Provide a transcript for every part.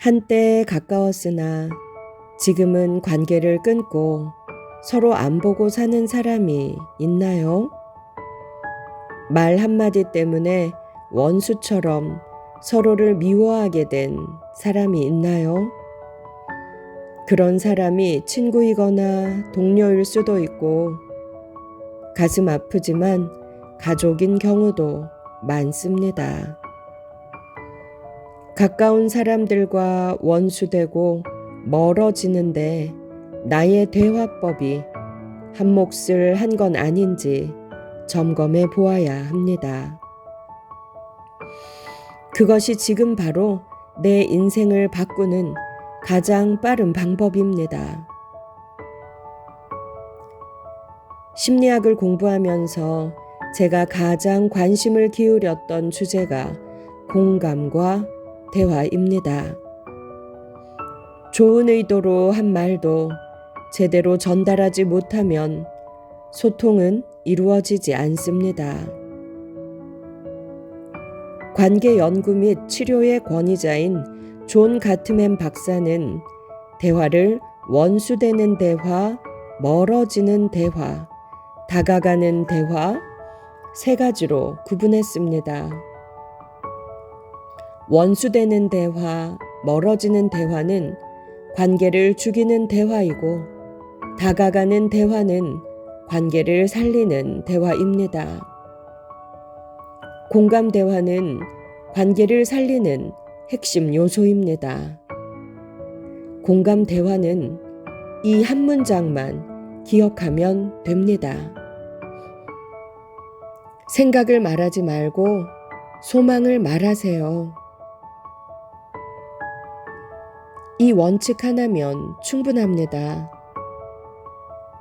한때 가까웠으나 지금은 관계를 끊고 서로 안 보고 사는 사람이 있나요? 말 한마디 때문에 원수처럼 서로를 미워하게 된 사람이 있나요? 그런 사람이 친구이거나 동료일 수도 있고 가슴 아프지만 가족인 경우도 많습니다. 가까운 사람들과 원수되고 멀어지는데 나의 대화법이 한 몫을 한 건 아닌지 점검해 보아야 합니다. 그것이 지금 바로 내 인생을 바꾸는 가장 빠른 방법입니다. 심리학을 공부하면서 제가 가장 관심을 기울였던 주제가 공감과 대화입니다. 좋은 의도로 한 말도 제대로 전달하지 못하면 소통은 이루어지지 않습니다. 관계 연구 및 치료의 권위자인 존 가트맨 박사는 대화를 원수되는 대화, 멀어지는 대화, 다가가는 대화 세 가지로 구분했습니다. 원수되는 대화, 멀어지는 대화는 관계를 죽이는 대화이고 다가가는 대화는 관계를 살리는 대화입니다. 공감 대화는 관계를 살리는 핵심 요소입니다. 공감 대화는 이 한 문장만 기억하면 됩니다. 생각을 말하지 말고 소망을 말하세요. 이 원칙 하나면 충분합니다.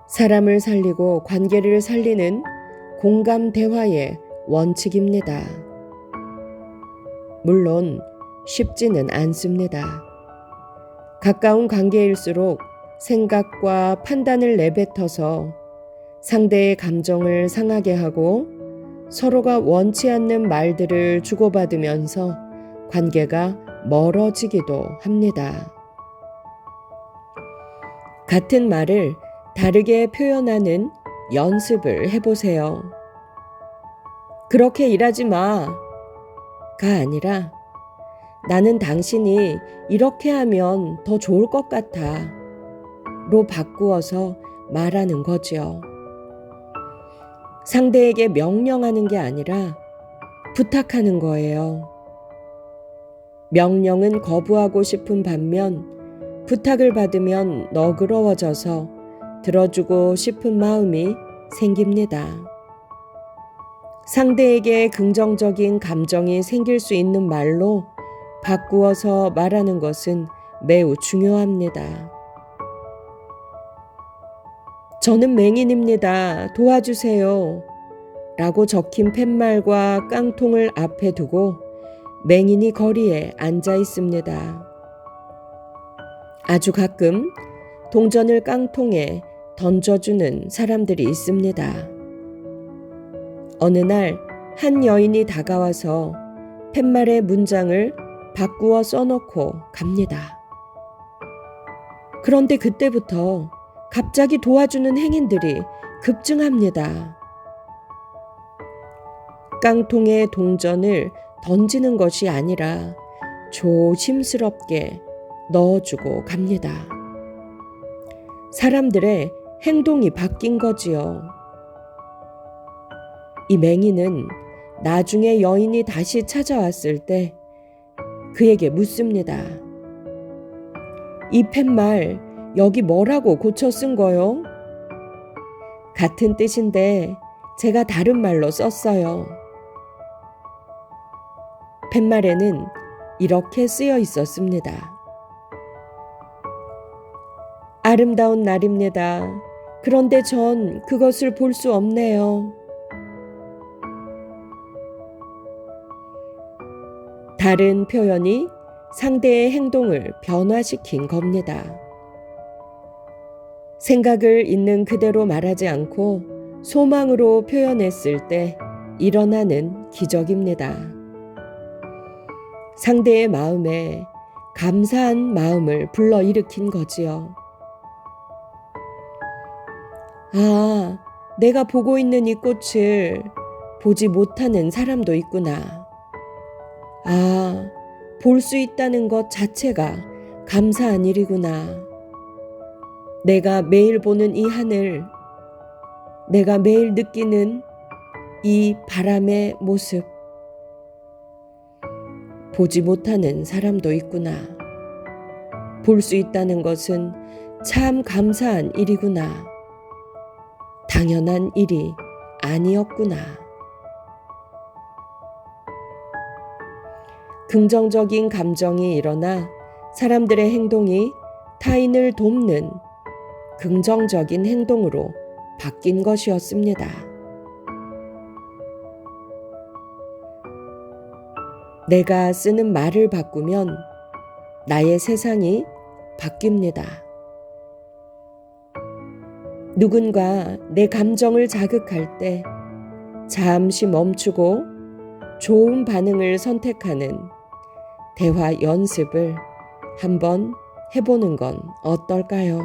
사람을 살리고 관계를 살리는 공감 대화의 원칙입니다. 물론 쉽지는 않습니다. 가까운 관계일수록 생각과 판단을 내뱉어서 상대의 감정을 상하게 하고 서로가 원치 않는 말들을 주고받으면서 관계가 멀어지기도 합니다. 같은 말을 다르게 표현하는 연습을 해보세요. 그렇게 일하지 마. 가 아니라 나는 당신이 이렇게 하면 더 좋을 것 같아. 로 바꾸어서 말하는 거지요. 상대에게 명령하는 게 아니라 부탁하는 거예요. 명령은 거부하고 싶은 반면 부탁을 받으면 너그러워져서 들어주고 싶은 마음이 생깁니다. 상대에게 긍정적인 감정이 생길 수 있는 말로 바꾸어서 말하는 것은 매우 중요합니다. 저는 맹인입니다. 도와주세요. 라고 적힌 팻말과 깡통을 앞에 두고 맹인이 거리에 앉아 있습니다. 아주 가끔 동전을 깡통에 던져주는 사람들이 있습니다. 어느 날 한 여인이 다가와서 팻말의 문장을 바꾸어 써놓고 갑니다. 그런데 그때부터 갑자기 도와주는 행인들이 급증합니다. 깡통에 동전을 던지는 것이 아니라 조심스럽게 넣어주고 갑니다. 사람들의 행동이 바뀐 거지요. 이 맹인은 나중에 여인이 다시 찾아왔을 때 그에게 묻습니다. 이 팻말 여기 뭐라고 고쳐 쓴 거요? 같은 뜻인데 제가 다른 말로 썼어요. 팻말에는 이렇게 쓰여 있었습니다. 아름다운 날입니다. 그런데 전 그것을 볼 수 없네요. 다른 표현이 상대의 행동을 변화시킨 겁니다. 생각을 있는 그대로 말하지 않고 소망으로 표현했을 때 일어나는 기적입니다. 상대의 마음에 감사한 마음을 불러일으킨 거지요. 아, 내가 보고 있는 이 꽃을 보지 못하는 사람도 있구나. 아, 볼 수 있다는 것 자체가 감사한 일이구나. 내가 매일 보는 이 하늘, 내가 매일 느끼는 이 바람의 모습, 보지 못하는 사람도 있구나. 볼 수 있다는 것은 참 감사한 일이구나. 당연한 일이 아니었구나. 긍정적인 감정이 일어나 사람들의 행동이 타인을 돕는 긍정적인 행동으로 바뀐 것이었습니다. 내가 쓰는 말을 바꾸면 나의 세상이 바뀝니다. 누군가 내 감정을 자극할 때 잠시 멈추고 좋은 반응을 선택하는 대화 연습을 한번 해보는 건 어떨까요?